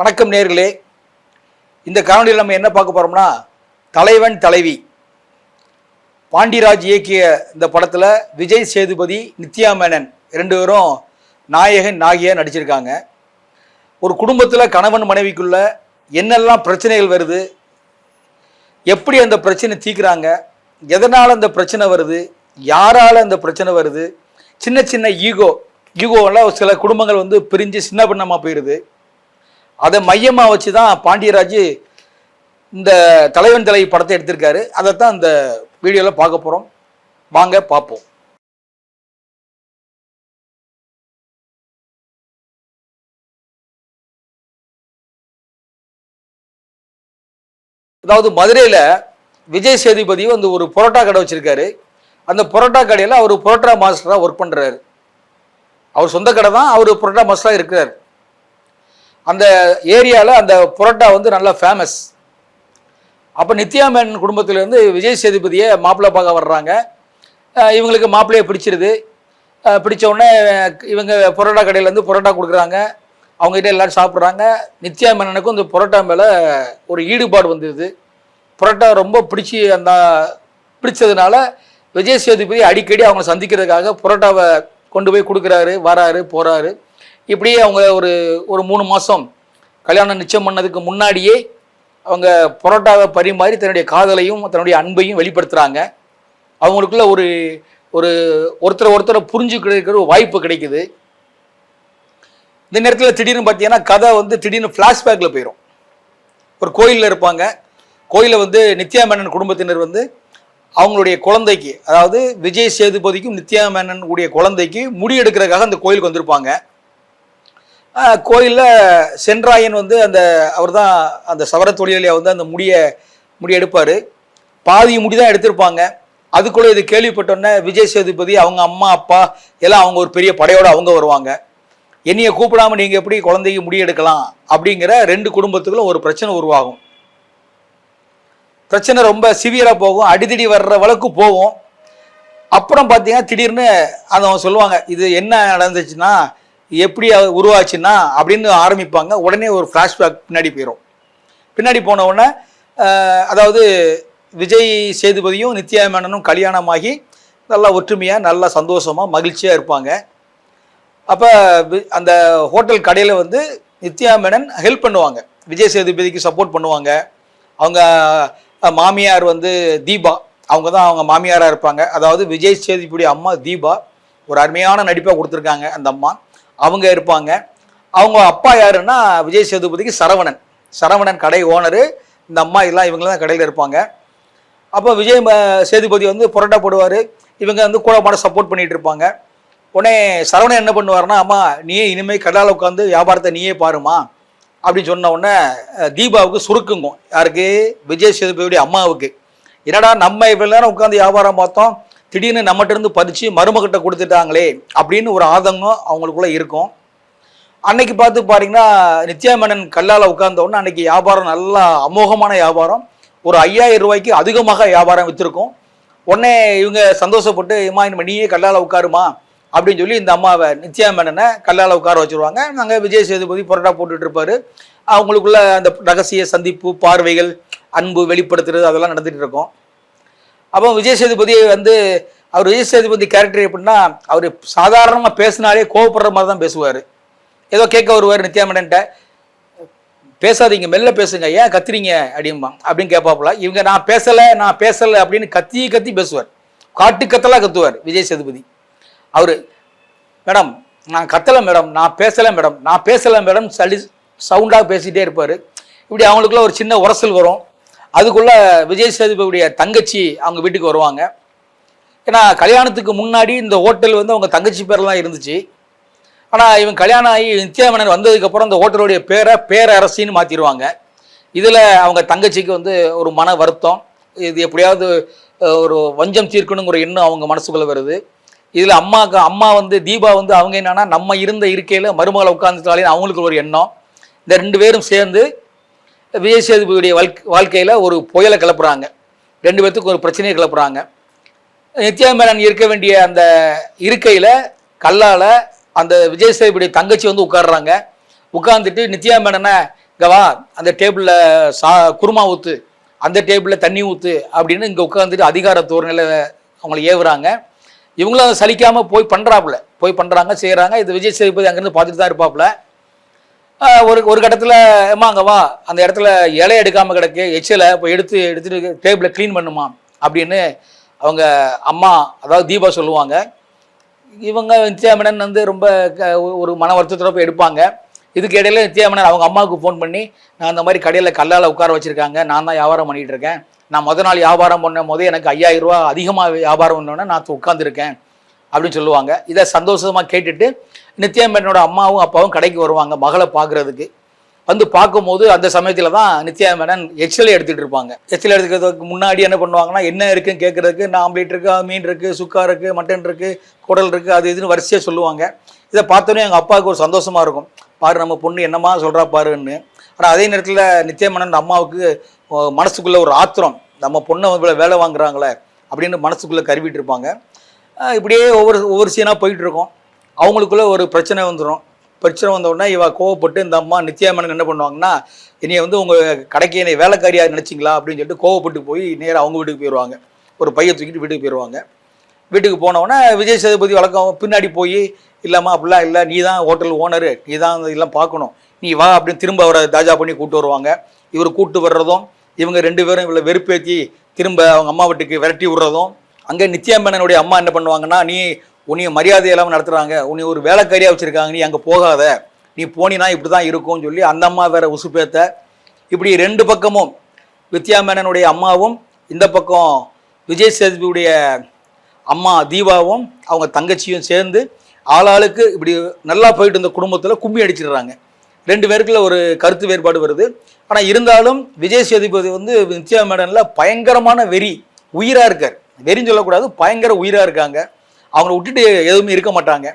வணக்கம் நேர்களே. இந்த காணொலியில் நம்ம என்ன பார்க்க போறோம்னா தலைவன் தலைவி. பாண்டியராஜ் இயக்கிய இந்த படத்தில் விஜய் சேதுபதி நித்யா மேனன் ரெண்டு பேரும் நாயகன் நாயகியாக நடிச்சிருக்காங்க. ஒரு குடும்பத்தில் கணவன் மனைவிக்குள்ள என்னெல்லாம் பிரச்சனைகள் வருது? எப்படி அந்த பிரச்சனை தீர்க்குறாங்க? எதனால் அந்த பிரச்சனை வருது? யாரால் அந்த பிரச்சனை வருது? சின்ன சின்ன ஈகோ ஈகோவெல்லாம் சில குடும்பங்கள் வந்து பிரிஞ்சு சின்ன பின்னமாக போயிடுது அதை மையமாக வச்சு தான் பாண்டியராஜ் இந்த தலைவன் தலை படத்தை எடுத்திருக்காரு. அதை தான் இந்த வீடியோவில் பார்க்க போகிறோம் வாங்க பார்ப்போம். அதாவது மதுரையில் விஜய் சேதுபதி வந்து ஒரு புரோட்டா கடை வச்சிருக்காரு. அந்த புரோட்டா கடையில் அவர் புரோட்டா மாஸ்டராக ஒர்க் பண்ணுறாரு அவர் சொந்த கடை தான் அவர் புரோட்டா மாஸ்டராக இருக்கிறார். அந்த ஏரியாவில் அந்த புரோட்டா வந்து நல்லா ஃபேமஸ் அப்போ நித்யா மேனன் குடும்பத்திலேருந்து விஜய் சேதுபதியை மாப்பிள்ளை பார்க்க வர்றாங்க. இவங்களுக்கு மாப்பிள்ளையை பிடிச்சிருது. பிடிச்ச உடனே இவங்க புரோட்டா கடையிலேருந்து புரோட்டா கொடுக்குறாங்க. அவங்ககிட்ட எல்லாரும் சாப்பிட்றாங்க. நித்யா மேனனுக்கும் இந்த புரோட்டா மேலே ஒரு ஈடுபாடு வந்துடுது புரோட்டா ரொம்ப பிடிச்சி அந்த பிடிச்சதுனால விஜய் சேதுபதி அடிக்கடி அவங்க சந்திக்கிறதுக்காக புரோட்டாவை கொண்டு போய் கொடுக்குறாரு வராரு போகிறாரு இப்படியே அவங்க ஒரு ஒரு மூணு மாதம் கல்யாணம் நிச்சயம் பண்ணதுக்கு முன்னாடியே அவங்க புரோட்டாவை பரிமாறி தன்னுடைய காதலையும் தன்னுடைய அன்பையும் வெளிப்படுத்துகிறாங்க அவங்களுக்குள்ள ஒரு ஒரு ஒருத்தரை ஒருத்தரை புரிஞ்சுக்கிற ஒரு வாய்ப்பு கிடைக்குது. இந்த நேரத்தில் திடீர்னு பார்த்தீங்கன்னா கதை வந்து திடீர்னு ஃப்ளாஷ்பேக்கில் போயிடும் ஒரு கோயிலில் இருப்பாங்க. கோயிலில் வந்து நித்யா மேனன் குடும்பத்தினர் வந்து அவங்களுடைய குழந்தைக்கு அதாவது விஜய் சேதுபதிக்கும் நித்யா மேனன் உடைய குழந்தைக்கு முடி எடுக்கிறதுக்காக அந்த கோயிலுக்கு வந்திருப்பாங்க. கோயிலில் சென்றாயன் வந்து அந்த அவர் தான் அந்த சவர தொழிலாளியை வந்து அந்த முடியை முடி எடுப்பார் பாதி முடி தான் எடுத்திருப்பாங்க. அதுக்குள்ளே இது கேள்விப்பட்டோன்னே விஜய் சேதுபதி அவங்க அம்மா அப்பா எல்லாம் அவங்க ஒரு பெரிய படையோடு அவங்க வருவாங்க. என்னையை கூப்பிடாம நீங்கள் எப்படி குழந்தைக்கு முடி எடுக்கலாம் அப்படிங்கிற ரெண்டு குடும்பத்துக்குள்ள ஒரு பிரச்சனை உருவாகும். பிரச்சனை ரொம்ப சிவியராக போகும். அடிதடி வர்ற வழக்கு போகும். அப்புறம் பார்த்தீங்கன்னா திடீர்னு அதை அவங்க சொல்லுவாங்க இது என்ன நடந்துச்சுன்னா எப்படி உருவாச்சுன்னா அப்படின்னு ஆரம்பிப்பாங்க. உடனே ஒரு ஃப்ளாஷ்பேக் பின்னாடி போயிடும் பின்னாடி போன உடனே அதாவது விஜய் சேதுபதியும் நித்யா மேனனும் கல்யாணமாகி நல்லா ஒற்றுமையாக நல்லா சந்தோஷமாக மகிழ்ச்சியாக இருப்பாங்க. அப்போ அந்த ஹோட்டல் கடையில் வந்து நித்யா மேனன் ஹெல்ப் பண்ணுவாங்க. விஜய் சேதுபதிக்கு சப்போர்ட் பண்ணுவாங்க. அவங்க மாமியார் வந்து தீபா. அவங்க தான் அவங்க மாமியாராக இருப்பாங்க. அதாவது விஜய் சேதுபதி அம்மா தீபா. ஒரு அருமையான நடிப்பாக கொடுத்துருக்காங்க அந்த அம்மா. அவங்க இருப்பாங்க. அவங்க அப்பா யாருன்னா விஜய் சேதுபதிக்கு சரவணன். சரவணன் கடை ஓனரு இந்த அம்மா எல்லாம் இவங்க தான் கடையில் இருப்பாங்க. அப்போ விஜய் ம- சேதுபதி வந்து புரோட்டா போடுவார். இவங்க வந்து கூட மாட சப்போர்ட் பண்ணிட்டு இருப்பாங்க. உடனே சரவணன் என்ன பண்ணுவார்னா அம்மா நீயே இனிமேல் கடையில் உட்காந்து வியாபாரத்தை நீயே பாருமா அப்படின்னு சொன்ன உடனே தீபாவுக்கு சுருக்குங்கும். யாருக்கு? விஜய் சேதுபதியுடைய அம்மாவுக்கு. என்னடா நம்ம இவ்வளோ நேரம் உட்காந்து வியாபாரம் பார்த்தோம். திடீர்னு நம்மகிட்ட இருந்து பறித்து மருமகிட்ட கொடுத்துட்டாங்களே அப்படின்னு ஒரு ஆதங்கம் அவங்களுக்குள்ள இருக்கும். அன்னைக்கு பார்த்து பார்த்தீங்கன்னா நித்யாமேனன் கல்லால் உட்கார்ந்த அன்றைக்கி அன்னைக்கு வியாபாரம் நல்லா அமோகமான வியாபாரம். ஒரு ஐயாயிரம் ரூபாய்க்கு அதிகமாக வியாபாரம் விற்றுருக்கும் உடனே இவங்க சந்தோஷப்பட்டு இம்மா இனிமே நீயே கல்லால் உட்காருமா? அப்படின்னு சொல்லி இந்த அம்மாவை நித்யாமேனனை கல்லால் உட்கார வச்சுருவாங்க. நாங்கள் விஜய் சேதுபதி புரோட்டா போட்டுட்டு இருப்பாரு. அவங்களுக்குள்ள அந்த ரகசிய சந்திப்பு பார்வைகள் அன்பு வெளிப்படுத்துறது அதெல்லாம் நடந்துகிட்டு இருக்கோம். அப்போ விஜய் சேதுபதி வந்து அவர் விஜய் சேதுபதி கேரக்டர் எப்படின்னா அவர் சாதாரணமாக பேசினாலே கோவப்படுற மாதிரி தான் பேசுவார். ஏதோ கேட்க வருவார் நித்யாமேடன்ட்ட பேசாதீங்க மெல்ல பேசுங்க ஏன் கத்துறீங்க அப்படிம்பா அப்படின்னு கேட்பாப்புல. இவங்க நான் பேசலை நான் பேசலை அப்படின்னு கத்தி கத்தி பேசுவார். காட்டு கத்தலாக கத்துவார் விஜய் சேதுபதி. அவர் மேடம் நான் கத்தலை மேடம் நான் பேசலை மேடம் நான் பேசலை மேடம் சளி சவுண்டாக பேசிகிட்டே இருப்பார். இப்படி அவங்களுக்குள்ள ஒரு சின்ன உரசல் வரும். அதுக்குள்ள விஜய் சேதுபதியுடைய தங்கச்சி அவங்க வீட்டுக்கு வருவாங்க. ஏன்னா கல்யாணத்துக்கு முன்னாடி இந்த ஹோட்டல் வந்து அவங்க தங்கச்சி பேர்லாம் இருந்துச்சு. ஆனால் இவன் கல்யாணம் ஆகி நித்யாமணன் வந்ததுக்கப்புறம் இந்த ஹோட்டலுடைய பேரை பேரரசின்னு மாற்றிடுவாங்க இதில் அவங்க தங்கச்சிக்கு வந்து ஒரு மன வருத்தம். இது எப்படியாவது ஒரு வஞ்சம் தீர்க்கணுங்கிற எண்ணம் அவங்க மனசுக்குள்ளே வருது. இதில் அம்மாக்கு அம்மா வந்து தீபா வந்து அவங்க என்னென்னா நம்ம இருந்த இருக்கையில் மருமகளை உட்காந்துட்டாலே அவங்களுக்கு ஒரு எண்ணம். இந்த ரெண்டு பேரும் சேர்ந்து விஜய் சேதுபதியுடைய வாழ்க்கை வாழ்க்கையில் ஒரு புயலை கிளப்புறாங்க. ரெண்டு பேர்த்துக்கு ஒரு பிரச்சனையை கிளப்புறாங்க. நித்யா மேனன் இருக்க வேண்டிய அந்த இருக்கையில் கல்லால் அந்த விஜய் சேதுபதியுடைய தங்கச்சி வந்து உட்காடுறாங்க உட்காந்துட்டு நித்யா மேனனை இங்க வா அந்த டேபிளில் சா குருமா ஊற்று அந்த டேபிளில் தண்ணி ஊற்று அப்படின்னு இங்கே உட்காந்துட்டு அதிகார தோரணையில் அவங்களை ஏவுறாங்க. இவங்களும் அதை சலிக்காமல் போய் பண்ணுறாப்புல போய் பண்ணுறாங்க செய்கிறாங்க இது விஜய் சேதுபதி அங்கேருந்து பார்த்துட்டு தான் இருப்பாப்புல. ஒரு ஒரு கட்டத்தில் அம்மா அங்கே வா. அந்த இடத்துல இலை எடுக்காமல் கிடக்கு. எச்சிலை இப்போ எடுத்து எடுத்துட்டு டேபிளை க்ளீன் பண்ணுமா? அப்படின்னு அவங்க அம்மா அதாவது தீபா சொல்லுவாங்க. இவங்க நித்யாமனன் வந்து ரொம்ப க- ஒரு மன வருத்தத்தோட போய் எடுப்பாங்க. இதுக்கு இடையில நித்யாமனன் அவங்க அம்மாவுக்கு ஃபோன் பண்ணி நான் இந்த மாதிரி கடையில் கல்லால் உட்கார வச்சுருக்காங்க. நான் தான் வியாபாரம் பண்ணிகிட்டு இருக்கேன். நான் முத நாள் வியாபாரம் பண்ணும் போது எனக்கு ஐயாயிரம் ரூபா அதிகமாக வியாபாரம் பண்ணோன்னே நான் உட்காந்துருக்கேன் அப்படின்னு சொல்லுவாங்க. இதை சந்தோஷமாக கேட்டுட்டு நித்யாமேனோட அம்மாவும் அப்பாவும் கடைக்கு வருவாங்க மகளை பார்க்குறதுக்கு. வந்து பார்க்கும்போது அந்த சமயத்தில் தான் நித்யாமேனன் எச்சிலை எடுத்துகிட்டு இருப்பாங்க. எச்சிலை எடுத்துக்கிறதுக்கு முன்னாடி என்ன பண்ணுவாங்கன்னா என்ன இருக்குன்னு கேட்குறதுக்கு நான் ஆம்லேட் இருக்கு மீன் இருக்குது சுக்கா இருக்குது மட்டன் இருக்குது குடல் இருக்குது அது இதுன்னு வரிசையாக சொல்லுவாங்க. இதை பார்த்தோன்னே எங்கள் அப்பாவுக்கு ஒரு சந்தோஷமாக இருக்கும். பாரு நம்ம பொண்ணு என்னமா சொல்கிறா பாருன்னு. ஆனால் அதே நேரத்தில் நித்யாமேனன் அம்மாவுக்கு மனசுக்குள்ளே ஒரு ஆத்திரம். நம்ம பொண்ணை வந்து வேலை வாங்குறாங்களே அப்படின்னு மனசுக்குள்ளே கருவிட்டு இருப்பாங்க. இப்படியே ஒவ்வொரு ஒவ்வொரு சீனாக போயிட்டு இருக்கோம் ஒரு பிரச்சனை வந்துடும் பிரச்சனை வந்தோடனே இவ கோவப்பட்டு இந்த அம்மா நித்யாமேனன் என்ன பண்ணுவாங்கன்னா என்னைய வந்து உங்கள் கடைக்கு என்னை வேலைக்காரியாக நினச்சிங்களா? அப்படின்னு சொல்லிட்டு கோவப்பட்டு போய் நேராக அவங்க வீட்டுக்கு போயிடுவாங்க ஒரு பையை தூக்கிட்டு வீட்டுக்கு போயிடுவாங்க வீட்டுக்கு போனவொடனே விஜய் சேதுபதி வழக்கம் பின்னாடி போய் இல்லைம்மா அப்படிலாம் இல்லை. நீ தான் ஹோட்டல் ஓனரு. நீ தான் இதெல்லாம் பார்க்கணும். நீ வா அப்படின்னு திரும்ப அவரை தாஜா பண்ணி கூப்பிட்டு வருவாங்க. இவர் கூப்பிட்டு வர்றதும் இவங்க ரெண்டு பேரும் இவ்வளோ வெறுப்பேற்றி திரும்ப அவங்க அம்மா வீட்டுக்கு விரட்டி விடுறதும் அங்கே நித்யாமேனனுடைய அம்மா என்ன பண்ணுவாங்கன்னா நீ உன்னைய மரியாதை இல்லாமல் நடத்துகிறாங்க உன்னை ஒரு வேலைக்காரியாக வச்சுருக்காங்க. நீ அங்கே போகாத. நீ போனினா இப்படி தான் இருக்கும்னு சொல்லி அந்த அம்மா வேற உசுப்பேத்த. இப்படி ரெண்டு பக்கமும் வித்யாமேனனுடைய அம்மாவும் இந்த பக்கம் விஜய் சேதுபதியுடைய அம்மா தீபாவும் அவங்க தங்கச்சியும் சேர்ந்து ஆளாளுக்கு இப்படி நல்லா போயிட்டு இருந்த குடும்பத்தில் கும்மி அடிச்சிடுறாங்க. ரெண்டு பேருக்குள்ள ஒரு கருத்து வேறுபாடு வருது. ஆனால் இருந்தாலும் விஜய் சேதுபதி வந்து நித்யா மேடனில் பயங்கரமான வெறி உயிராக இருக்கார். வெறியும் சொல்லக்கூடாது பயங்கர உயிராக இருக்காங்க. அவங்கள விட்டுட்டு எதுவுமே இருக்க மாட்டாங்க.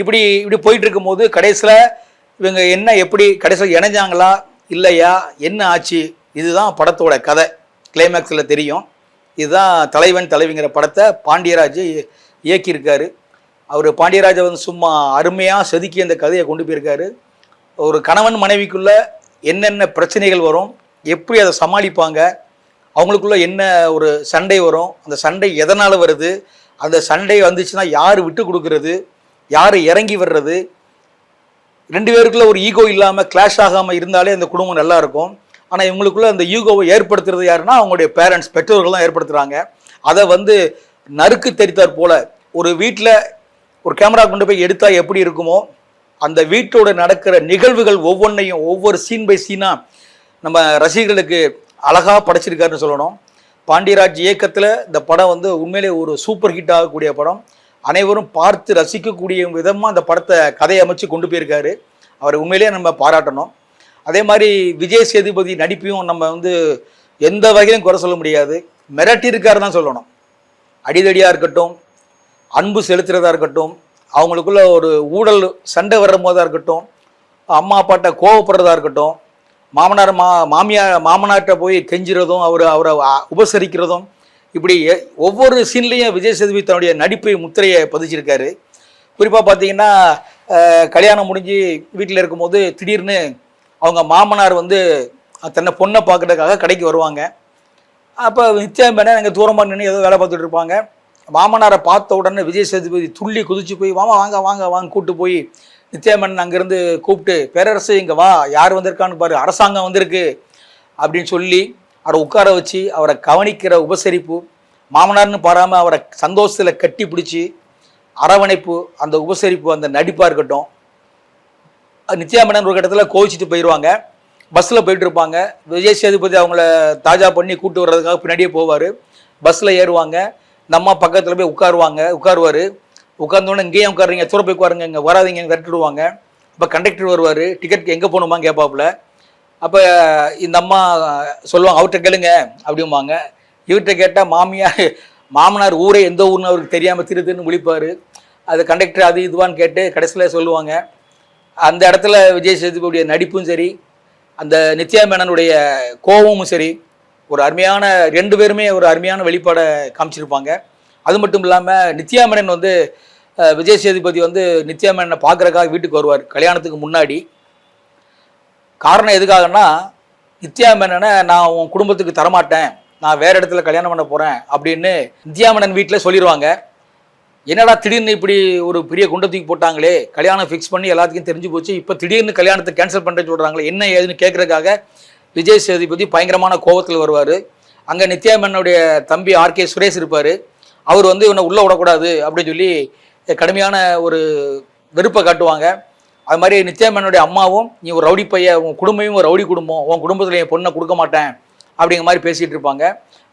இப்படி இப்படி போயிட்டு இருக்கும்போது கடைசியில் இவங்க என்ன எப்படி கடைசியில் இணைஞ்சாங்களா இல்லையா என்ன ஆச்சு இதுதான் படத்தோட கதை. கிளைமேக்ஸில் தெரியும். இதுதான் தலைவன் தலைவிங்கிற படத்தை பாண்டியராஜ் இயக்கியிருக்காரு. அவர் பாண்டியராஜை வந்து சும்மா அருமையாக செதுக்கி அந்த கதையை கொண்டு போயிருக்காரு. ஒரு கணவன் மனைவிக்குள்ளே என்னென்ன பிரச்சனைகள் வரும் எப்படி அதை சமாளிப்பாங்க அவங்களுக்குள்ள என்ன ஒரு சண்டை வரும்? அந்த சண்டை எதனால் வருது? அந்த சண்டை வந்துச்சுன்னா யார் விட்டு கொடுக்கறது? யார் இறங்கி வர்றது? ரெண்டு பேருக்குள்ள ஒரு ஈகோ இல்லாமல் கிளாஷ் ஆகாமல் இருந்தாலே அந்த குடும்பம் நல்லா இருக்கும். ஆனால் இவங்களுக்குள்ள அந்த ஈகோவை ஏற்படுத்துறது யாருன்னா அவங்களுடைய பேரண்ட்ஸ் பெற்றோர்கள் தான் ஏற்படுத்துகிறாங்க அதை வந்து நறுக்கு தெரித்தார் போல ஒரு வீட்டில் ஒரு கேமரா கொண்டு போய் எடுத்தால் எப்படி இருக்குமோ அந்த வீட்டோட நடக்கிற நிகழ்வுகள் ஒவ்வொன்றையும் ஒவ்வொரு சீன் பை சீனாக நம்ம ரசிகர்களுக்கு அழகாக படைச்சிருக்காருன்னு சொல்லணும். பாண்டியராஜ் இயக்கத்தில் இந்த படம் வந்து உண்மையிலே ஒரு சூப்பர் ஹிட் ஆகக்கூடிய படம். அனைவரும் பார்த்து ரசிக்கக்கூடிய விதமாக அந்த படத்தை கதையை அமைச்சு கொண்டு போயிருக்காரு. அவர் உண்மையிலேயே நம்ம பாராட்டணும். அதே மாதிரி விஜய் சேதுபதி நடிப்பையும் நம்ம வந்து எந்த வகையிலும் குறை சொல்ல முடியாது. மிரட்டியிருக்காரு தான் சொல்லணும். அடிதடியாக இருக்கட்டும் அன்பு செலுத்துறதா இருக்கட்டும் அவங்களுக்குள்ள ஒரு ஊழல் சண்டை வர்ற போதாக இருக்கட்டும் அம்மா அப்பாட்ட கோவப்படுறதா இருக்கட்டும் மாமனார் மா மாமியார் மாமனார்கிட்ட போய் கெஞ்சுறதும் அவர் அவரை உபசரிக்கிறதும் இப்படி எ- ஒவ்வொரு சீன்லேயும் விஜய் சேதுபதி தன்னுடைய நடிப்பை முத்திரையை பதிச்சிருக்காரு. குறிப்பாக பார்த்தீங்கன்னா கல்யாணம் முடிஞ்சு வீட்டில் இருக்கும்போது திடீர்னு அவங்க மாமனார் வந்து தன்னை பொண்ணை பார்க்கறதுக்காக கடைக்கு வருவாங்க. அப்போ நிச்சயம் மேனன் எங்கள் தூரமாக நின்று ஏதோ வேலை பார்த்துட்டு இருப்பாங்க. மாமனாரை பார்த்த உடனே விஜய் சேதுபதி துள்ளி குதிச்சு போய் வாமா வாங்க வாங்க வாங்க கூட்டு போய் நித்யா அங்கேருந்து கூப்பிட்டு பேரரசு இங்கே வா. யார் வந்திருக்கான்னு பாரு. அரசாங்கம் வந்திருக்கு. அப்படின்னு சொல்லி அவரை உட்கார வச்சு அவரை கவனிக்கிற உபசரிப்பு மாமனார்னு பாராமல் அவரை சந்தோஷத்தில் கட்டி பிடிச்சி அரவணைப்பு அந்த உபசரிப்பு அந்த நடிப்பாக இருக்கட்டும். நித்யாமனன் ஒரு கட்டத்தில் கோவிச்சிட்டு போயிடுவாங்க பஸ்ஸில் போயிட்டு இருப்பாங்க. விஜய் சேதுபதி அவங்கள தாஜா பண்ணி கூப்பிட்டு வர்றதுக்காக பின்னாடியே போவார். பஸ்ஸில் ஏறுவாங்க. நம்ம அம்மா பக்கத்தில் போய் உட்காருவாங்க. உட்காருவார். உட்கார்ந்தோடனே இங்கேயே உட்காருங்க தூர போய் உட்காருங்க இங்கே வராதீங்க விரட்டிடுவாங்க. அப்போ கண்டக்டர் வருவார் டிக்கெட் எங்கே போகணுமா கேட்பாப்புல. அப்போ இந்த அம்மா சொல்லுவாங்க அவர்கிட்ட கேளுங்க அப்படிம்பாங்க. இவர்கிட்ட கேட்டால் மாமியார் மாமனார் ஊரே எந்த ஊர்னு அவருக்கு தெரியாமல் திரு திருன்னு விழிப்பார். அது கண்டக்டர் அது இதுவான்னு கேட்டு கடைசியில் சொல்லுவாங்க. அந்த இடத்துல விஜய் சேதுபதியுடைய நடிப்பும் சரி அந்த நித்யா மேனனுடைய கோபமும் சரி ஒரு அருமையான ரெண்டு பேருமே ஒரு அருமையான வெளிப்பாடை காமிச்சிருப்பாங்க. அது மட்டும் இல்லாமல் நித்யா மேனன் வந்து விஜய் சேதுபதி வந்து நித்யா மேனனை பார்க்குறக்காக வீட்டுக்கு வருவார் கல்யாணத்துக்கு முன்னாடி. காரணம் எதுக்காகன்னா நித்யா மேனனை நான் உன் குடும்பத்துக்கு தரமாட்டேன். நான் வேற இடத்துல கல்யாணம் பண்ண போகிறேன் அப்படின்னு நித்யா மேனன் வீட்டில் சொல்லிடுவாங்க என்னடா திடீர்னு இப்படி ஒரு பெரிய குண்டத்துக்கு போட்டாங்களே கல்யாணம் ஃபிக்ஸ் பண்ணி எல்லாத்துக்கும் தெரிஞ்சு போச்சு இப்போ திடீர்னு கல்யாணத்தை கேன்சல் பண்ணுறேன்னு சொல்கிறாங்களே என்ன ஏதுன்னு கேட்கறதுக்காக விஜய் சேதுபதி பயங்கரமான கோபத்தில் வருவார். அங்கே நித்யா மேனனுடைய தம்பி ஆர்கே சுரேஷ் இருப்பார். அவர் வந்து இவனை உள்ளே விடக்கூடாது அப்படின்னு சொல்லி கடுமையான ஒரு வெறுப்பை காட்டுவாங்க. அது மாதிரி நித்யாமனுடைய அம்மாவும் நீ ஒரு ரவுடி பைய உன் குடும்பமும் ஒரு ரவுடி குடும்பம் உன் குடும்பத்தில் என் பொண்ணை கொடுக்க மாட்டேன் அப்படிங்கிற மாதிரி பேசிகிட்டு இருப்பாங்க.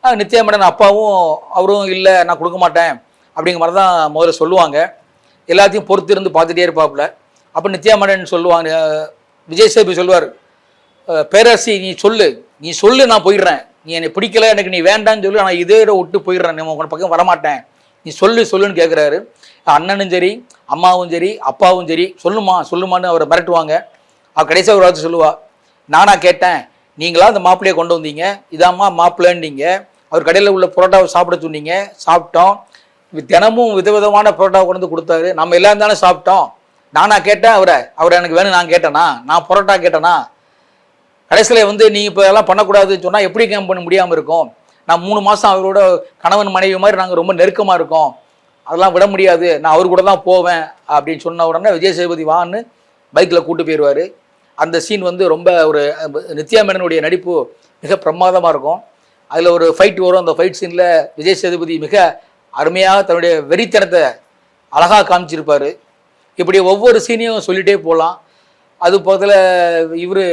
ஆஹ் நித்யா அப்பாவும் அவரும் இல்லை நான் கொடுக்க மாட்டேன் அப்படிங்கிற மாதிரி தான் முதல்ல சொல்லுவாங்க. எல்லாத்தையும் பொறுத்து இருந்து பார்த்துட்டே இருப்பாப்புல. அப்போ நித்யாமேனன் சொல்லுவாங்க விஜய் சேபி சொல்லுவார் பேரரசி நீ சொல்லு நீ சொல்லு நான் போயிடுறேன். நீ என்னை பிடிக்கல எனக்கு நீ வேண்டாம்னு சொல்லு நான் இதே விட்டு போயிடுறேன். உன் பக்கம் வரமாட்டேன். நீ சொல்லு சொல்லுன்னு கேட்குறாரு அண்ணனும் சரி அம்மாவும் சரி அப்பாவும் சரி சொல்லுமா சொல்லுமான்னு அவரை மிரட்டுவாங்க. அவர் கடைசியாக ஒரு வார்த்தை சொல்லுவா நானா கேட்டேன் நீங்களா அந்த மாப்பிள்ளையை கொண்டு வந்தீங்க இதாம்மா மாப்பிள்ளைன்னீங்க அவர் கடையில் உள்ள புரோட்டாவை சாப்பிட சொன்னீங்க சாப்பிட்டோம். தினமும் விதவிதமான புரோட்டாவை கொண்டு வந்து கொடுத்தாரு. நம்ம எல்லாரும் தானே சாப்பிட்டோம். நானா கேட்டேன் அவரை அவர் எனக்கு வேணும் நான் கேட்டேனா? நான் புரோட்டா கேட்டேனா? கடைசியில் வந்து நீ இப்போ எல்லாம் பண்ணக்கூடாதுன்னு சொன்னால் எப்படி கேம் பண்ண முடியாமல் இருக்கும்? நான் மூணு மாதம் அவரோட கணவன் மனைவி மாதிரி நாங்கள் ரொம்ப நெருக்கமாக இருக்கோம். அதெல்லாம் விட முடியாது. நான் அவர் கூட தான் போவேன் அப்படின்னு சொன்ன உடனே விஜய் சேதுபதி வான்னு பைக்கில் கூட்டு போயிடுவார் அந்த சீன் வந்து ரொம்ப ஒரு நித்யா மேனனுடைய நடிப்பு மிக பிரமாதமாக இருக்கும். அதில் ஒரு ஃபைட் வரும். அந்த ஃபைட் சீனில் விஜய் சேதுபதி மிக அருமையாக தன்னுடைய வெறித்தனத்தை அழகாக காமிச்சிருப்பார். இப்படி ஒவ்வொரு சீனையும் சொல்லிகிட்டே போகலாம் அது பக்கத்தில் இவர்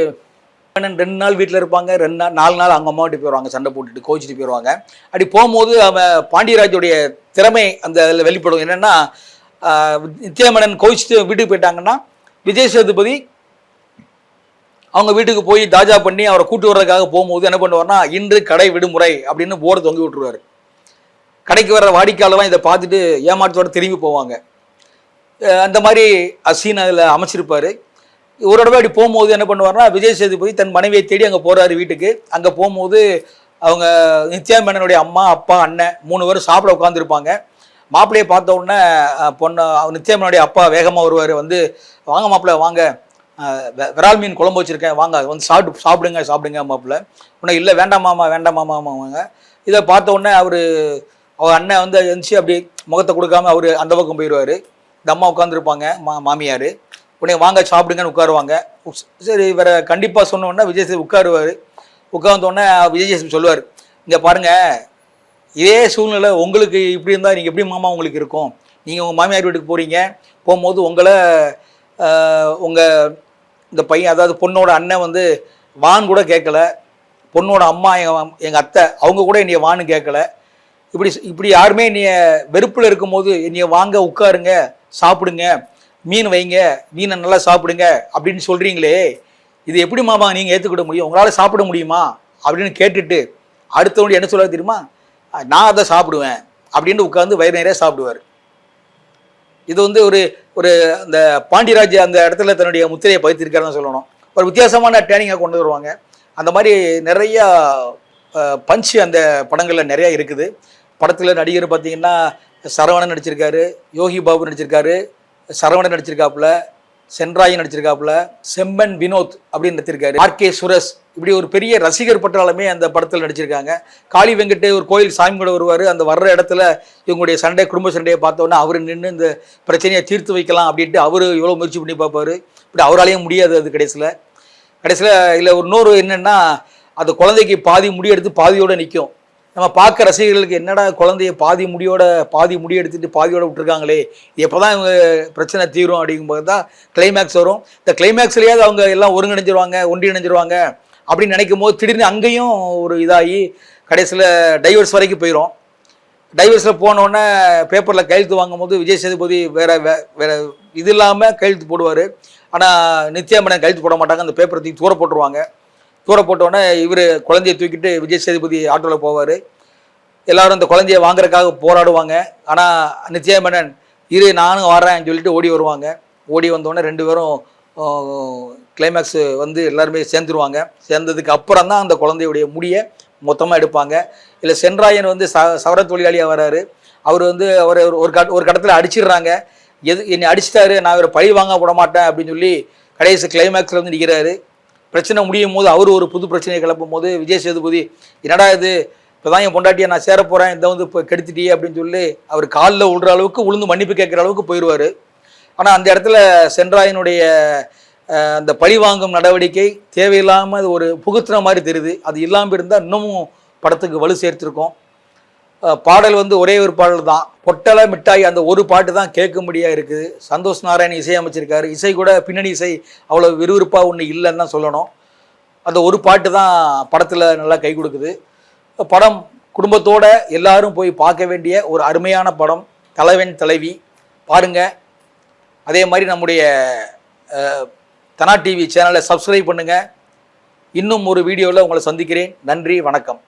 ரெண்டு நாள் வீட்டில் இருப்பாங்க ரெண்டு நாள் நாலு நாள் அவங்க அம்மாவிட்டு போயிடுவாங்க சண்டை போட்டுட்டு கோச்சிட்டு போயிடுவாங்க அப்படி போகும்போது அவன் பாண்டியராஜுடைய திறமை அந்த அதில் வெளிப்படும். என்னென்னா நித்யாமணன் கோச்சிட்டு வீட்டுக்கு போயிட்டாங்கன்னா விஜய் சேதுபதி அவங்க வீட்டுக்கு போய் தாஜா பண்ணி அவரை கூட்டு வர்றதுக்காக போகும்போது என்ன பண்ணுவார்னா இன்று கடை விடுமுறை அப்படின்னு போர்டு தொங்கி விட்டுருவார். கடைக்கு வர்ற வாடிக்கையாளர்லாம் இதை பார்த்துட்டு ஏமாற்றத்தோட திரும்பி போவாங்க. அந்த மாதிரி அசீன் அதில் அமைச்சிருப்பார். ஒரு தடவை அப்படி போகும்போது என்ன பண்ணுவார்னா விஜய் சேதுபதி தன் மனைவியை தேடி அங்கே போகிறாரு வீட்டுக்கு. அங்கே போகும்போது அவங்க நித்யா மேனனுடைய அம்மா அப்பா அண்ணன் மூணு பேரும் சாப்பிட உட்காந்துருப்பாங்க மாப்பிள்ளையை பார்த்த உடனே பொண்ணு அவர் நித்யா மேனனுடைய அப்பா வேகமாக வருவார் வந்து வாங்க மாப்பிள்ளை வாங்க. விரால் மீன் குழம்பு வச்சுருக்கேன் வாங்க. வந்து சாப்பிட்டு சாப்பிடுங்க சாப்பிடுங்க மாப்பிள்ளை. உன்னை இல்லை வேண்டாம் மாமா வேண்டாம் இதை பார்த்த உடனே அவர் அவர் அண்ணன் வந்து எழுந்துச்சு அப்படி முகத்தை கொடுக்காம அவர் அந்த பக்கம் போயிடுவார் இந்த அம்மா உட்காந்துருப்பாங்க மா மாமியார். உடனே வாங்க சாப்பிடுங்கன்னு உட்காருவாங்க. சரி இவரை கண்டிப்பாக சொன்னோன்னா விஜய் சேது உட்காருவார். உட்கார்ந்தோடனே விஜய் சேது சொல்லுவார் இங்கே பாருங்கள் இதே சூழ்நிலை உங்களுக்கு இப்படி இருந்தால் நீங்கள் எப்படி மாமா உங்களுக்கு இருக்கும்? நீங்கள் உங்கள் மாமியார் வீட்டுக்கு போகிறீங்க போகும்போது உங்களை உங்கள் இந்த பையன் அதாவது பொண்ணோட அண்ணன் வந்து வான் கூட கேட்கல. பொண்ணோட அம்மா எங்கள் எங்கள் அத்தை அவங்க கூட என்னைய வான்னு கேட்கல. இப்படி இப்படி யாருமே என்னைய வெறுப்பில் இருக்கும்போது என்னைய வாங்க உட்காருங்க சாப்பிடுங்க மீன் வைங்க மீனை நல்லா சாப்பிடுங்க அப்படின்னு சொல்கிறீங்களே இது எப்படி மாமா நீங்கள் ஏற்றுக்கிட முடியும்? உங்களால் சாப்பிட முடியுமா? அப்படின்னு கேட்டுட்டு அடுத்தவங்க என்ன சொல்ல தெரியுமா? நான் அதை சாப்பிடுவேன் அப்படின்னு உட்காந்து வயிறு நிறைய சாப்பிடுவார். இது வந்து ஒரு ஒரு அந்த பாண்டியராஜ் அந்த இடத்துல தன்னுடைய முத்திரையை பதித்திருக்காருன்னு சொல்லணும். ஒரு வித்தியாசமான டேனிங்காக கொண்டு வருவாங்க. அந்த மாதிரி நிறையா பஞ்சு அந்த படங்களில் நிறையா இருக்குது. படத்தில் நடிகர் பார்த்திங்கன்னா சரவணன் நடிச்சிருக்காரு யோகி பாபு நடிச்சிருக்காரு சரவணன் நடிச்சிருக்காப்புல சென்ராயன் நடிச்சிருக்காப்புல செம்மன் வினோத் அப்படின்னு நடிச்சிருக்காரு. ஆர் கே சுரஸ் இப்படி ஒரு பெரிய ரசிகர் பட்டாளமே அந்த படத்தில் நடிச்சிருக்காங்க. காளி வெங்கட் ஒரு கோயில் சாமி கூட வருவார். அந்த வர்ற இடத்துல இவங்களுடைய சண்டை குடும்ப சண்டையை பார்த்தோன்னே அவர் நின்று இந்த பிரச்சனையை தீர்த்து வைக்கலாம் அப்படின்ட்டு அவர் இவ்வளோ முயற்சி பண்ணி பார்ப்பார். இப்படி அவராலேயும் முடியாது அது கடைசியில். கடைசியில் இதில் ஒரு இன்னொரு என்னென்னா அந்த குழந்தைக்கு பாதி முடி எடுத்து பாதியோடு நிற்கும் நம்ம பார்க்க ரசிகர்களுக்கு என்னடா குழந்தைய பாதி முடியோட பாதி முடி எடுத்துட்டு பாதியோட விட்டுருக்காங்களே? எப்போ தான் இவங்க பிரச்சனை தீரும் அப்படிங்கும்போது தான் கிளைமேக்ஸ் வரும். இந்த கிளைமேக்ஸ்லேயாவது அவங்க எல்லாம் ஒருங்கிணைஞ்சிருவாங்க ஒன்றிணைஞ்சிருவாங்க அப்படின்னு நினைக்கும் போது திடீர்னு அங்கேயும் ஒரு இதாகி கடைசியில் டைவர்ஸ் வரைக்கும் போயிடும் டைவர்ஸில் போனோடனே பேப்பரில் கையெழுத்து வாங்கும் போது விஜய் சேதுபதி வேற வே வேற இது இல்லாமல் கையெழுத்து போடுவார். ஆனால் நித்யாமனன் கையெழுத்து போட மாட்டாங்க. அந்த பேப்பரை தூக்கி தூர போட்டுருவாங்க. தூர போட்டோடனே இவர் குழந்தைய தூக்கிட்டு விஜய் சேதுபதி ஆட்டோவில் போவார். எல்லாரும் அந்த குழந்தைய வாங்குறதுக்காக போராடுவாங்க. ஆனால் நித்யாமணன் இரு நானும் வரேன்னு சொல்லிட்டு ஓடி வருவாங்க. ஓடி வந்தோடனே ரெண்டு பேரும் கிளைமேக்ஸ் வந்து எல்லாருமே சேர்ந்துருவாங்க. சேர்ந்ததுக்கு அப்புறம் தான் அந்த குழந்தையுடைய முடியை மொத்தமாக எடுப்பாங்க. இல்லை சென்ராயன் வந்து ச சவர தொழிலாளியாக வராரு. அவர் வந்து அவர் ஒரு- ஒரு கட் ஒரு கடத்தில் அடிச்சிடுறாங்க. எது என்னை அடிச்சிட்டாரு நான் இவரை பழி வாங்க விட மாட்டேன் அப்படின்னு சொல்லி கடைசி கிளைமேக்ஸில் வந்து நிற்கிறாரு பிரச்சனை முடியும் போது அவர் ஒரு புது பிரச்சனையை கிளப்பும் போது விஜய் சேதுபதி என்னடா இது? இப்போதான் என் பொண்டாட்டியை நான் சேர போகிறேன் இந்த வந்து இப்போ கெடுத்துட்டியே அப்படின்னு சொல்லி அவர் காலில் விழுற அளவுக்கு உளுந்து மன்னிப்பு கேட்குற அளவுக்கு போயிடுவார் ஆனால் அந்த இடத்துல சென்றாயினுடைய அந்த பழி வாங்கும் நடவடிக்கை தேவையில்லாமல் ஒரு புகுத்துற மாதிரி தெரியுது. அது இல்லாமல் இருந்தால் இன்னமும் படத்துக்கு வலு சேர்த்துருக்கோம். பாடல் வந்து ஒரே ஒரு பாடல் தான். பொட்டலை மிட்டாய் அந்த ஒரு பாட்டு தான் கேட்கும்படியா இருக்குது. சந்தோஷ் நாராயண் இசையமைச்சிருக்காரு. இசை கூட பின்னணி இசை அவ்வளோ விறுவிறுப்பாக ஒன்று இல்லைன்னு தான் சொல்லணும். அந்த ஒரு பாட்டு தான் படத்தில் நல்லா கை கொடுக்குது. படம் குடும்பத்தோட எல்லாரும் போய் பார்க்க வேண்டிய ஒரு அருமையான படம். தலைவன் தலைவி. பாருங்கள் அதே மாதிரி நம்முடைய தனா டிவி சேனலை சப்ஸ்கிரைப் பண்ணுங்கள் இன்னும் ஒரு வீடியோவில் உங்களை சந்திக்கிறேன். நன்றி வணக்கம்.